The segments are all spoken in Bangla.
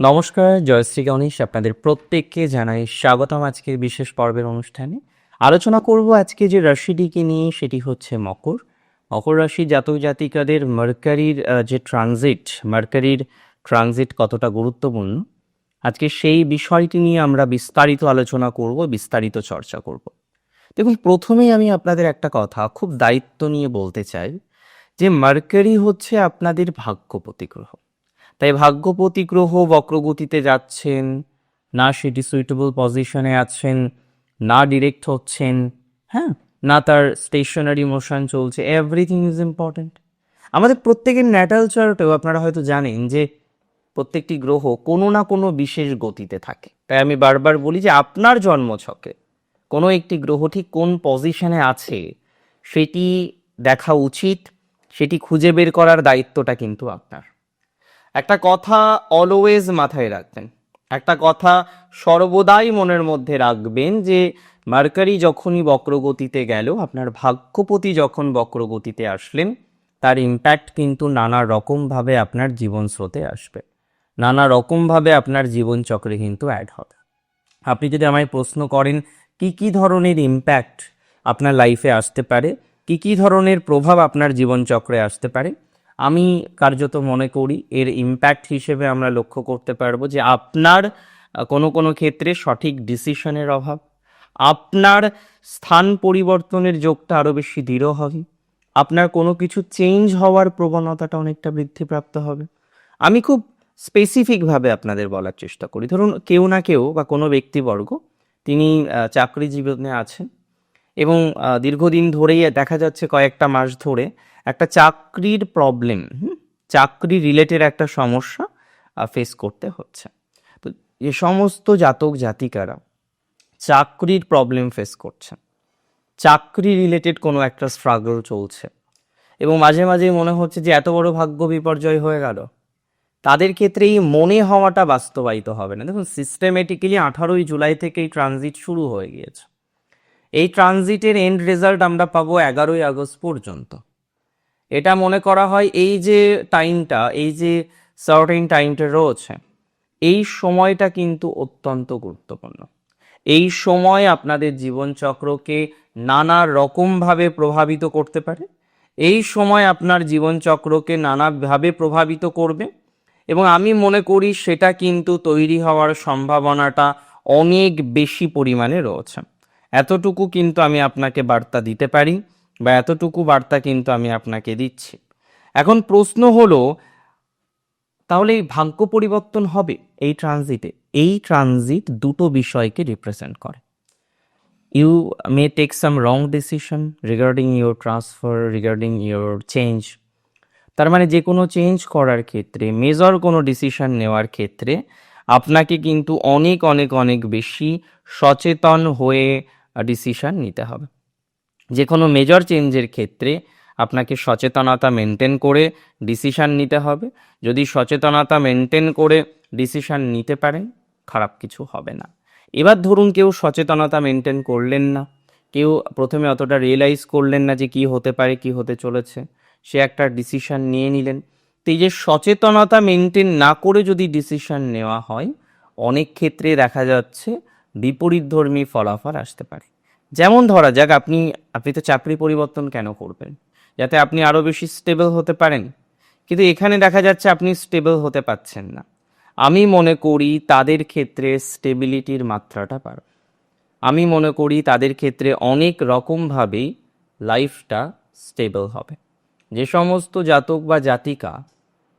নমস্কার জয়শ্রী গণেশ আপনাদের প্রত্যেককে জানাই স্বাগতম আজকের বিশেষ পর্বের অনুষ্ঠানে। আলোচনা করব আজকে যে রাশিটিকে নিয়ে, সেটি হচ্ছে মকর। মকর রাশি জাতক জাতিকাদের মার্কারির যে ট্রানজিট, মার্কারির ট্রানজিট কতটা গুরুত্বপূর্ণ? আজকে সেই বিষয়টি নিয়ে আমরা বিস্তারিত আলোচনা করব, বিস্তারিত চর্চা করব। দেখুন, প্রথমেই আমি আপনাদের একটা কথা খুব দায়িত্ব নিয়ে বলতে চাই যে মার্কারি হচ্ছে আপনাদের ভাগ্যপতি গ্রহ তাই ভাগ্যপতি গ্রহ বক্রগতিতে যাচ্ছেন, না সেটি সুইটেবল পজিশনে আছেন, না ডিরেক্ট হচ্ছেন হ্যাঁ না তার স্টেশনারি মোশন চলছে এভরিথিং ইজ ইম্পর্ট্যান্ট আমাদের প্রত্যেকের ন্যাটাল চার্টেও আপনারা হয়তো জানেন যে প্রত্যেকটি গ্রহ কোনো না কোনো বিশেষ গতিতে থাকে। তাই আমি বারবার বলি যে আপনার জন্মছকে কোনো একটি গ্রহ ঠিক কোন পজিশনে আছে, সেটি দেখা উচিত, সেটি খুঁজে বের করার দায়িত্বটা কিন্তু আপনার। একটা কথা অলওয়েজ মাথায় রাখবেন। একটা কথা সর্বদাই মনের মধ্যে রাখবেন যে, মার্কারি যখনই বক্রগতিতে গেল, আপনার ভাগ্যপতি যখন বক্রগতিতে আসলেন, তার ইম্প্যাক্ট কিন্তু নানা রকমভাবে আপনার জীবন স্রোতে আসবে। নানা রকমভাবে আপনার জীবনচক্রে কিন্তু অ্যাড হবে। আপনি যদি আমায় প্রশ্ন করেন, কি কি ধরনের ইম্প্যাক্ট আপনার লাইফে আসতে পারে, কি কি ধরনের প্রভাব আপনার জীবনচক্রে আসতে পারে আমি কার্যত মনে করি এর ইম্প্যাক্ট হিসেবে আমরা লক্ষ্য করতে পারব যে আপনার কোনো কোনো ক্ষেত্রে সঠিক ডিসিশনের অভাব, আপনার স্থান পরিবর্তনের যোগটা আরও বেশি দৃঢ় হবে, আপনার কোনো কিছু চেঞ্জ হওয়ার প্রবণতাটা অনেকটা বৃদ্ধিপ্রাপ্ত হবে। আমি খুব স্পেসিফিকভাবে আপনাদের বলার চেষ্টা করি। ধরুন কেউ না কেউ বা কোনো ব্যক্তিবর্গ, তিনি চাকরি জীবনে আছেন এবং দীর্ঘদিন ধরেই দেখা যাচ্ছে কয়েকটা মাস ধরে একটা চাকরির প্রবলেম চাকরি রিলেটেড একটা সমস্যা ফেস করতে হচ্ছে। তো যে সমস্ত জাতক জাতিকারা চাকরির প্রবলেম ফেস করছেন চাকরি রিলেটেড কোনো একটা স্ট্রাগল চলছে। এবং মাঝে মাঝে মনে হচ্ছে যে, এত বড় ভাগ্য বিপর্যয় হয়ে গেল। তাদের ক্ষেত্রে এই মনে হওয়াটা বাস্তবায়িত হবে না। দেখুন সিস্টেমেটিক্যালি আঠারোই জুলাই থেকে এই ট্রানজিট শুরু হয়ে গিয়েছে। এই ট্রানজিটের এন্ড রেজাল্ট আমরা পাবো এগারোই আগস্ট পর্যন্ত। এটা মনে করা হয় এই যে টাইমটা, এই যে সার্টেন টাইমটা রয়েছে, এই সময়টা কিন্তু অত্যন্ত গুরুত্বপূর্ণ। এই সময় আপনাদের জীবনচক্রকে নানা রকমভাবে প্রভাবিত করতে পারে। এই সময় আপনার জীবনচক্রকে নানাভাবে প্রভাবিত করবে এবং আমি মনে করি সেটা কিন্তু তৈরি হওয়ার সম্ভাবনাটা অনেক বেশি পরিমাণে রয়েছে। এতটুকু কিন্তু আমি আপনাকে বার্তা দিতে পারি। বা এতটুকু বার্তা কিন্তু আমি আপনাকে দিচ্ছি। এখন প্রশ্ন হলো, তাহলে এই ভাগ্য পরিবর্তন হবে এই ট্রানজিটে এই ট্রানজিট দুটো বিষয়কে রিপ্রেজেন্ট করে। You may take some wrong decision regarding your transfer regarding your change তার মানে যে কোনো চেঞ্জ করার ক্ষেত্রে মেজর কোনো ডিসিশন নেওয়ার ক্ষেত্রে আপনাকে কিন্তু অনেক অনেক অনেক বেশি সচেতন হয়ে ডিসিশন নিতে হবে। যে কোনো মেজর চেঞ্জের ক্ষেত্রে আপনাকে সচেতনতা মেনটেন করে ডিসিশান নিতে হবে। যদি সচেতনতা মেনটেন করে ডিসিশান নিতে পারেন, খারাপ কিছু হবে না। এবার ধরুন কেউ সচেতনতা মেনটেন করলেন না। কেউ প্রথমে অতটা রিয়েলাইজ করলেন না যে কি হতে পারে, কি হতে চলেছে। সে একটা ডিসিশন নিয়ে নিলেন। তো এই যে সচেতনতা মেনটেন না করে যদি ডিসিশান নেওয়া হয়, অনেক ক্ষেত্রে দেখা যাচ্ছে বিপরীতধর্মী ফলাফল আসতে পারে। যেমন ধরা যাক, আপনি আপনি তো চাকরি পরিবর্তন কেন করবেন? যাতে আপনি আরও বেশি স্টেবল হতে পারেন। কিন্তু এখানে দেখা যাচ্ছে আপনি স্টেবল হতে পারছেন না। আমি মনে করি তাদের ক্ষেত্রে স্টেবিলিটির মাত্রাটা পার আমি মনে করি তাদের ক্ষেত্রে অনেক রকমভাবেই লাইফটা স্টেবল হবে। যে সমস্ত জাতক বা জাতিকা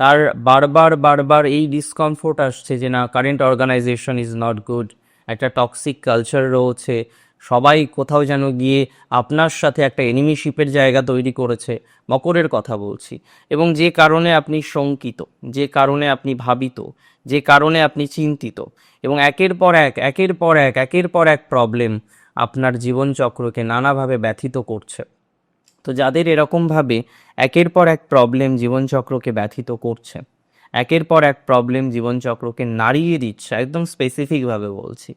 তার বারবার বারবার এই ডিসকমফোর্ট আসছে যে না current organization is not good একটা টক্সিক কালচার রয়েছে সবাই কোথাও যেন গিয়ে আপনার সাথে একটা এনিমিশিপের জায়গা তৈরি করেছে। মকরের কথা বলছি। এবং যে কারণে আপনি শঙ্কিত, যে কারণে আপনি ভাবিত, যে কারণে আপনি চিন্তিত এবং একের পর এক, একের পর এক, একের পর এক প্রবলেম আপনার জীবনচক্রকে নানাভাবে ব্যথিত করছে। তো যাদের এরকমভাবে একের পর এক প্রবলেম জীবনচক্রকে ব্যথিত করছে, একের পর এক প্রবলেম জীবনচক্রকে নাড়িয়ে দিচ্ছে, একদম স্পেসিফিকভাবে বলছি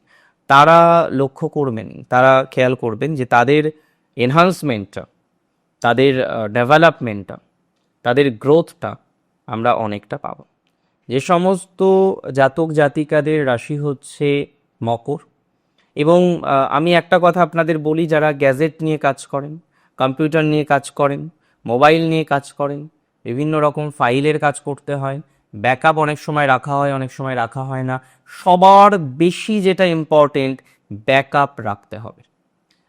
তারা লক্ষ্য করবেন, তারা খেয়াল করবেন যে তাদের এনহান্সমেন্টটা তাদের ডেভেলপমেন্টটা তাদের গ্রোথটা আমরা অনেকটা পাবো। যে সমস্ত জাতক জাতিকাদের রাশি হচ্ছে মকর এবং আমি একটা কথা আপনাদের বলি, যারা গ্যাজেট নিয়ে কাজ করেন, কম্পিউটার নিয়ে কাজ করেন, মোবাইল নিয়ে কাজ করেন, বিভিন্ন রকম ফাইলের কাজ করতে হয় ব্যাকআপ অনেক সময় রাখা হয়, অনেক সময় রাখা হয় না। সবার বেশি যেটা ইম্পর্টেন্ট ব্যাকআপ রাখতে হবে।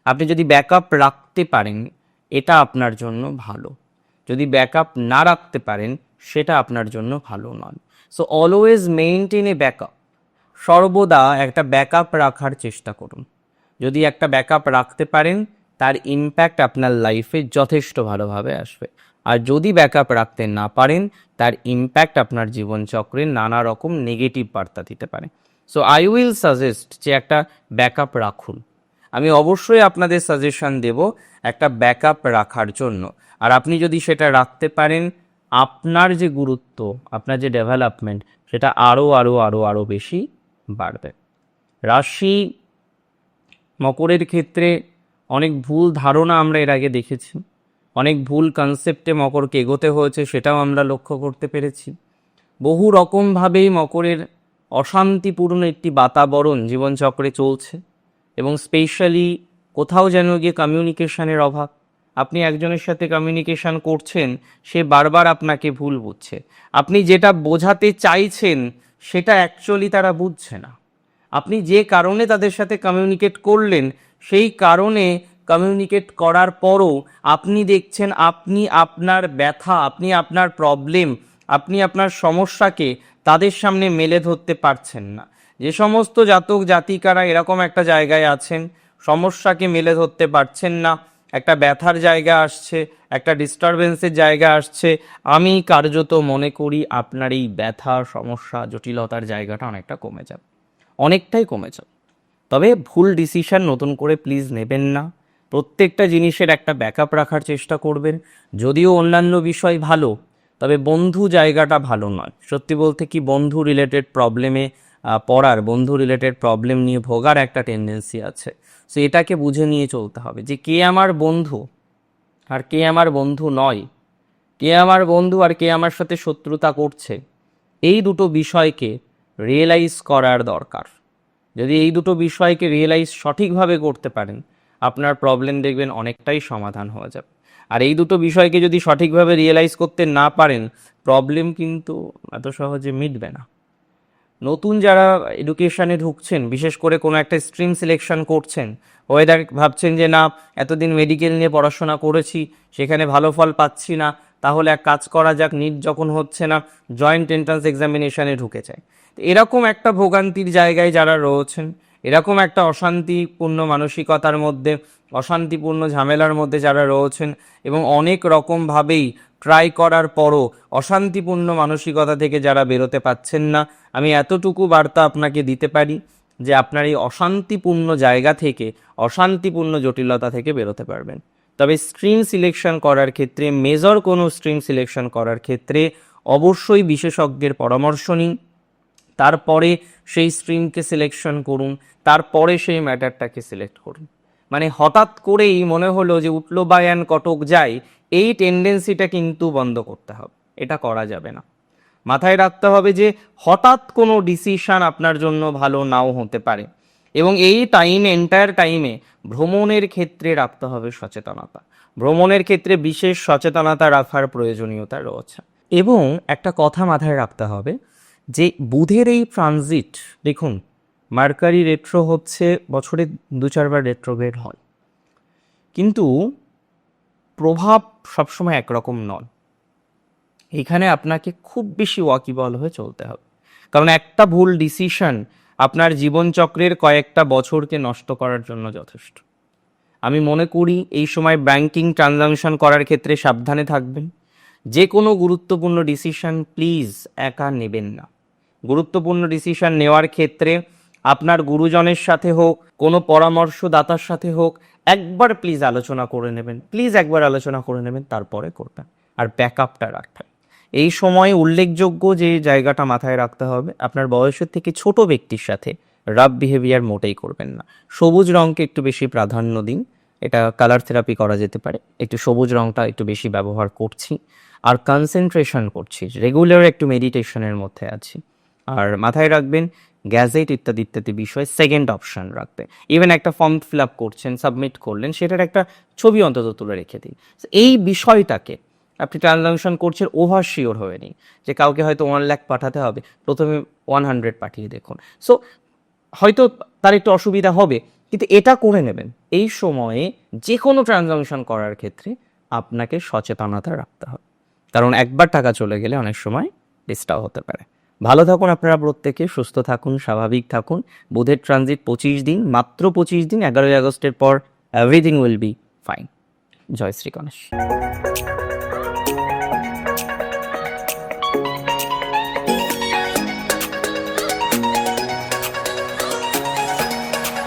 আপনি যদি ব্যাকআপ রাখতে পারেন, এটা আপনার জন্য ভালো। যদি ব্যাকআপ না রাখতে পারেন, সেটা আপনার জন্য ভালো নয়। So always maintain a backup সর্বদা একটা ব্যাকআপ রাখার চেষ্টা করুন। যদি একটা ব্যাকআপ রাখতে পারেন, তার ইম্প্যাক্ট আপনার লাইফে যথেষ্ট ভালোভাবে আসবে। আর যদি ব্যাকআপ রাখতে না পারেন, তার ইম্প্যাক্ট আপনার জীবনচক্রে নানা রকম নেগেটিভ বার্তা দিতে পারে। সো আই উইল সাজেস্ট যে একটা ব্যাকআপ রাখুন। আমি অবশ্যই আপনাদের সাজেশন দেব একটা ব্যাকআপ রাখার জন্য। আর আপনি যদি সেটা রাখতে পারেন, আপনার যে গুরুত্ব, আপনার যে ডেভেলপমেন্ট সেটা আরও আরও আরও আরও বেশি বাড়বে। রাশি মকরের ক্ষেত্রে অনেক ভুল ধারণা আমরা এর আগে দেখেছি। অনেক ভুল কনসেপ্টে মকরকে এগোতে হয়েছে, সেটাও আমরা লক্ষ্য করতে পেরেছি। বহু রকমভাবেই মকরের অশান্তিপূর্ণ একটি বাতাবরণ জীবনচক্রে চলছে এবং স্পেশালি কোথাও যেন গিয়ে কমিউনিকেশনের অভাব। আপনি একজনের সাথে কমিউনিকেশন করছেন, সে বারবার আপনাকে ভুল বুঝছে। আপনি যেটা বোঝাতে চাইছেন, সেটা অ্যাকচুয়ালি তারা বুঝছে না। আপনি যে কারণে তাদের সাথে কমিউনিকেট করলেন, সেই কারণে কমিউনিকেট করার পরও আপনি দেখছেন আপনি আপনার ব্যথা, আপনি আপনার প্রবলেম আপনি আপনার সমস্যাকে তাদের সামনে মেলে ধরতে পারছেন না। যে সমস্ত জাতক জাতিকারা এরকম একটা জায়গায় আছেন, সমস্যাকে মেলে ধরতে পারছেন না, একটা ব্যথার জায়গা আসছে, একটা ডিস্টারবেন্সের জায়গা আসছে, আমি কার্যত মনে করি আপনার এই ব্যথা, সমস্যা, জটিলতার জায়গাটা অনেকটা কমে যাবে। অনেকটাই কমে যাবে। তবে ভুল ডিসিশন নতুন করে প্লিজ নেবেন না। প্রত্যেকটা জিনিসের একটা ব্যাকআপ রাখার চেষ্টা করবেন। যদিও অন্যান্য বিষয় ভালো, তবে বন্ধু জায়গাটা ভালো নয়। সত্যি বলতে কি, বন্ধু রিলেটেড প্রবলেমে পড়ার, বন্ধু রিলেটেড প্রবলেম নিয়ে ভোগার একটা টেন্ডেন্সি আছে। সো এটাকে বুঝে নিয়ে চলতে হবে যে, কে আমার বন্ধু আর কে আমার বন্ধু নয়? কে আমার বন্ধু আর কে আমার সাথে শত্রুতা করছে? এই দুটো বিষয়কে রিয়েলাইজ করার দরকার। যদি এই দুটো বিষয়কে রিয়েলাইজ সঠিকভাবে করতে পারেন আপনার প্রবলেম দেখবেন অনেকটাই সমাধান হয়ে যাবে। আর এই দুটো বিষয়কে যদি সঠিকভাবে রিয়েলাইজ করতে না পারেন প্রবলেম কিন্তু এত সহজে মিটবে না। নতুন যারা এডুকেশানে ঢুকছেন, বিশেষ করে কোনো একটা স্ট্রিম সিলেকশন করছেন ওয়েদার ভাবছেন যে, না, এতদিন মেডিকেল নিয়ে পড়াশোনা করেছি, সেখানে ভালো ফল পাচ্ছি না, তাহলে এক কাজ করা যাক নিট যখন হচ্ছে না জয়েন্ট এন্ট্রান্স এক্সামিনেশানে ঢুকে যায়। এরকম একটা ভোগান্তির জায়গায় যারা রয়েছেন এরকম একটা অশান্তিপূর্ণ মানসিকতার মধ্যে, অশান্তিপূর্ণ ঝামেলার মধ্যে যারা রয়েছেন এবং অনেক রকমভাবেই ট্রাই করার পরও অশান্তিপূর্ণ মানসিকতা থেকে যারা বেরোতে পাচ্ছেন না, আমি এতটুকু বার্তা আপনাকে দিতে পারি যে আপনার এই অশান্তিপূর্ণ জায়গা থেকে, অশান্তিপূর্ণ জটিলতা থেকে বেরোতে পারবেন। তবে স্ট্রিম সিলেকশন করার ক্ষেত্রে মেজর কোনো স্ট্রিম সিলেকশন করার ক্ষেত্রে অবশ্যই বিশেষজ্ঞের পরামর্শ নিন। তারপরে সেই স্ট্রিমকে সিলেকশন করুন, তারপরে সেই ম্যাটারটাকে সিলেক্ট করুন। মানে হঠাৎ করেই মনে হলো যে উঠল বায়ান কটক যায় এই টেন্ডেন্সিটা কিন্তু বন্ধ করতে হবে, এটা করা যাবে না। মাথায় রাখতে হবে যে হঠাৎ কোনো ডিসিশন আপনার জন্য ভালো নাও হতে পারে এবং এই টাইম এন্টায়ার টাইমে ভ্রমণের ক্ষেত্রে রাখতে হবে সচেতনতা। ভ্রমণের ক্ষেত্রে বিশেষ সচেতনতা রাখার প্রয়োজনীয়তা রয়েছে। এবং একটা কথা মাথায় রাখতে হবে যে বুধের এই ট্রানজিট দেখুন মার্কারি রেট্রো হচ্ছে বছরে দু চারবার রেট্রোগ্রেড হয়। কিন্তু প্রভাব সবসময় একরকম নয়। এখানে আপনাকে খুব বেশি ওয়াকিবল হয়ে চলতে হবে। কারণ একটা ভুল ডিসিশন আপনার জীবনচক্রের কয়েকটা বছরকে নষ্ট করার জন্য যথেষ্ট। আমি মনে করি এই সময় ব্যাংকিং ট্রানজাকশন করার ক্ষেত্রে সাবধানে থাকবেন। যে কোনো গুরুত্বপূর্ণ ডিসিশন প্লিজ একা নেবেন না। গুরুত্বপূর্ণ ডিসিশন নেওয়ার ক্ষেত্রে আপনার গুরুজনের সাথে হোক, কোনো পরামর্শদাতার সাথে হোক, একবার প্লিজ আলোচনা করে নেবেন। প্লিজ একবার আলোচনা করে নেবেন, তারপরে করবেন। আর ব্যাকআপটা রাখবেন। এই সময় উল্লেখযোগ্য যে জায়গাটা মাথায় রাখতে হবে, আপনার বয়সের থেকে ছোট ব্যক্তির সাথে রাফ বিহেভিয়ার মোটেই করবেন না। সবুজ রঙকে একটু বেশি প্রাধান্য দিন। এটা কালার থেরাপি করা যেতে পারে। একটু সবুজ রঙটা একটু বেশি ব্যবহার করছি। আর কনসেন্ট্রেশন করছি। রেগুলার একটু মেডিটেশনের মধ্যে আছি। আর মাথায় রাখবেন, গ্যাজেট ইত্যাদি ইত্যাদি বিষয়ে সেকেন্ড অপশন রাখবে ইভেন একটা ফর্ম ফিল আপ করছেন সাবমিট করলেন, সেটার একটা ছবি অন্তত তুলে রেখে দিন। এই বিষয়টাকে আপনি ট্রানজাকশন করছেন ওভার শিওর হয়ে নিন যে কাউকে হয়তো ওয়ান লাখ পাঠাতে হবে। প্রথমে ওয়ান হান্ড্রেড পাঠিয়ে দেখুন। সো হয়তো তার একটু অসুবিধা হবে, কিন্তু এটা করে নেবেন। এই সময়ে যে কোনো ট্রানজাকশন করার ক্ষেত্রে আপনাকে সচেতনতা রাখতে হবে। কারণ একবার টাকা চলে গেলে অনেক সময় ডিস্টার্ব হতে পারে। ভালো থাকুন আপনারা প্রত্যেকে, সুস্থ থাকুন, স্বাভাবিক থাকুন। বুধের ট্রানজিট পঁচিশ দিন, মাত্র পঁচিশ দিন, এগারোই আগস্টের পর এভরিথিং উইল বি ফাইন জয় শ্রী গণেশ।